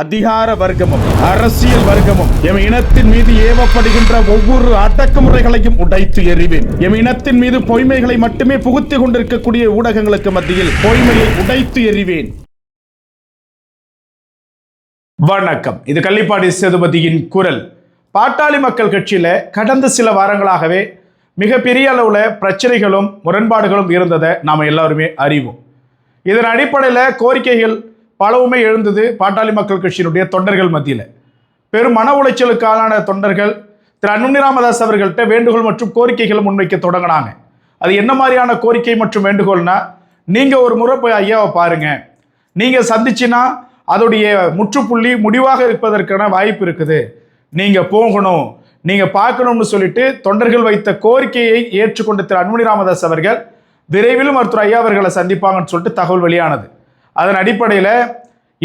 அதிகார வர்க்கமும் அரசியல் வர்க்கமும் எம் இனத்தின் மீது ஏவப்படுகின்ற ஒவ்வொரு அடக்குமுறைகளையும் உடைத்து எறிவேன். எம் இனத்தின் மீது பொய்மைகளை மட்டுமே புகுத்திக் கொண்டிருக்கக்கூடிய ஊடகங்களுக்கு மத்தியில் பொய்மையை உடைத்து எறிவேன். வணக்கம். இது கள்ளிப்பாடி சேதுபதியின் குரல். பாட்டாளி மக்கள் கட்சியில கடந்த சில வாரங்களாகவே மிகப்பெரிய அளவுல பிரச்சனைகளும் முரண்பாடுகளும் இருந்ததை நாம எல்லாருமே அறிவோம். இதன் அடிப்படையில் கோரிக்கைகள் பலவுமே எழுந்தது பாட்டாளி மக்கள் கட்சியினுடைய தொண்டர்கள் மத்தியில். பெரும் மன உளைச்சலுக்கு ஆளான தொண்டர்கள் திரு அன்புமணி ராமதாஸ் அவர்கள்ட்ட வேண்டுகோள் மற்றும் கோரிக்கைகளை முன்வைக்க தொடங்கினாங்க. அது என்ன மாதிரியான கோரிக்கை மற்றும் வேண்டுகோள்னா நீங்கள் ஒரு முறை போய் ஐயாவை பாருங்கள் நீங்கள் சந்திச்சின்னா அதோடைய முற்றுப்புள்ளி முடிவாக இருப்பதற்கான வாய்ப்பு இருக்குது. நீங்கள் போகணும். நீங்கள் பார்க்கணும்னு சொல்லிட்டு தொண்டர்கள் வைத்த கோரிக்கையை ஏற்றுக்கொண்ட திரு அன்புமணி ராமதாஸ் அவர்கள் விரைவிலும் மருத்துவர் ஐயா அவர்களை சந்திப்பாங்கன்னு சொல்லிட்டு தகவல் வெளியானது. அதன் அடிப்படையில்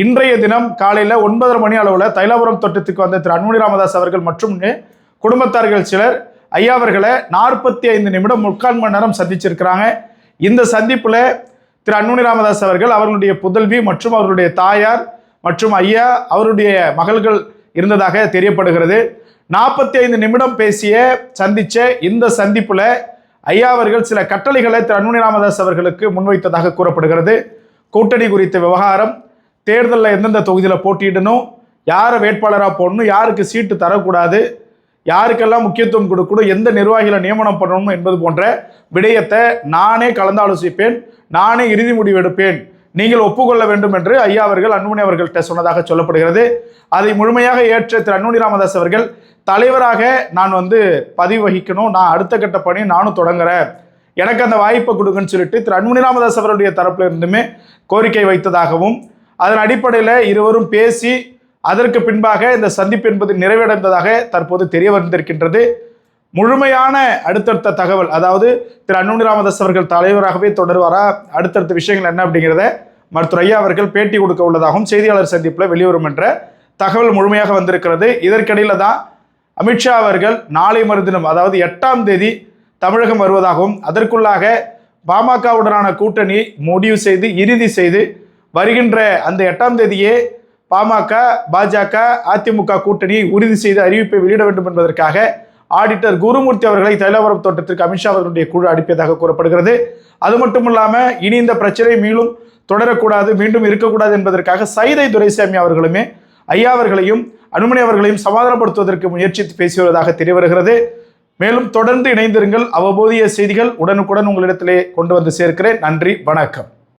இன்றைய தினம் காலையில் ஒன்பதரை மணி அளவில் தைலாபுரம் தோட்டத்துக்கு வந்த திரு அன்புமணி ராமதாஸ் அவர்கள் மற்றும் குடும்பத்தார்கள் சிலர் ஐயா அவர்களை நாற்பத்தி ஐந்து நிமிடம் முக்கால் மணி நேரம் சந்திச்சிருக்கிறாங்க. இந்த சந்திப்பில் திரு அன்புமணி ராமதாஸ் அவர்கள் அவர்களுடைய புதல்வி மற்றும் அவருடைய தாயார் மற்றும் ஐயா அவருடைய மகள்கள் இருந்ததாக தெரியப்படுகிறது. நாற்பத்தி ஐந்து நிமிடம் பேசிய சந்திச்ச இந்த சந்திப்பில் ஐயா அவர்கள் சில கட்டளைகளை திரு அன்புமணி ராமதாஸ் அவர்களுக்கு முன்வைத்ததாக கூறப்படுகிறது. கூட்டணி குறித்த விவகாரம் தேர்தலில் எந்தெந்த தொகுதியில் போட்டியிடணும் யாரை வேட்பாளராக போடணும் யாருக்கு சீட்டு தரக்கூடாது யாருக்கெல்லாம் முக்கியத்துவம் கொடுக்கணும் எந்த நிர்வாகிகளை நியமனம் பண்ணணும் என்பது போன்ற விடயத்தை நானே கலந்தாலோசிப்பேன் நானே இறுதி முடிவு எடுப்பேன். நீங்கள் ஒப்புக்கொள்ள வேண்டும் என்று ஐயா அவர்கள் அன்புமணி அவர்கள்ட்ட சொன்னதாக சொல்லப்படுகிறது. அதை முழுமையாக ஏற்ற திரு அன்புமணி ராமதாஸ் அவர்கள் தலைவராக நான் வந்து பதிவு வகிக்கணும் நான் அடுத்த கட்ட பணி நானும் தொடங்குறேன். எனக்கு அந்த வாய்ப்பை கொடுங்கன்னு சொல்லிட்டு திரு அன்புமணி ராமதாஸ் அவருடைய தரப்பில் இருந்துமே கோரிக்கை வைத்ததாகவும் அதன் அடிப்படையில் இருவரும் பேசி அதற்கு பின்பாக இந்த சந்திப்பு என்பது நிறைவடைந்ததாக தற்போது தெரிய வந்திருக்கின்றது. முழுமையான அடுத்தடுத்த தகவல் அதாவது திரு அன்புமணி ராமதாஸ் அவர்கள் தலைவராகவே தொடர்வாரா அடுத்தடுத்த விஷயங்கள் என்ன அப்படிங்கிறத மருத்துவர் ஐயா அவர்கள் பேட்டி கொடுக்க உள்ளதாகவும் செய்தியாளர் சந்திப்பில் வெளிவரும் என்ற தகவல் முழுமையாக வந்திருக்கிறது. இதற்கிடையில் தான் அமித்ஷா அவர்கள் நாளை மறுதினம் அதாவது எட்டாம் தேதி தமிழகம் வருவதாகவும் அதற்குள்ளாக பாமகவுடனான கூட்டணி முடிவு செய்து இறுதி செய்து வருகின்ற அந்த எட்டாம் தேதியே பாமக பாஜக அதிமுக கூட்டணியை உறுதி செய்து அறிவிப்பை வெளியிட வேண்டும் என்பதற்காக ஆடிட்டர் குருமூர்த்தி அவர்களை தைலவரம் தோட்டத்திற்கு அமித்ஷா அவர்களுடைய குழு அனுப்பியதாக கூறப்படுகிறது. அது மட்டும் இல்லாமல் இனி இந்த பிரச்சனை மீண்டும் தொடரக்கூடாது மீண்டும் இருக்கக்கூடாது என்பதற்காக சைதை துரைசாமி அவர்களுமே ஐயா அவர்களையும் அனுமணி அவர்களையும் சமாதானப்படுத்துவதற்கு முயற்சித்து பேசி வருவதாக தெரிய வருகிறது மேலும் தொடர்ந்து இணைந்திருங்கள். அவ்வப்போதைய செய்திகள் உடனுக்குடன் உங்களிடத்திலே கொண்டு வந்து சேர்க்கிறேன். நன்றி வணக்கம்.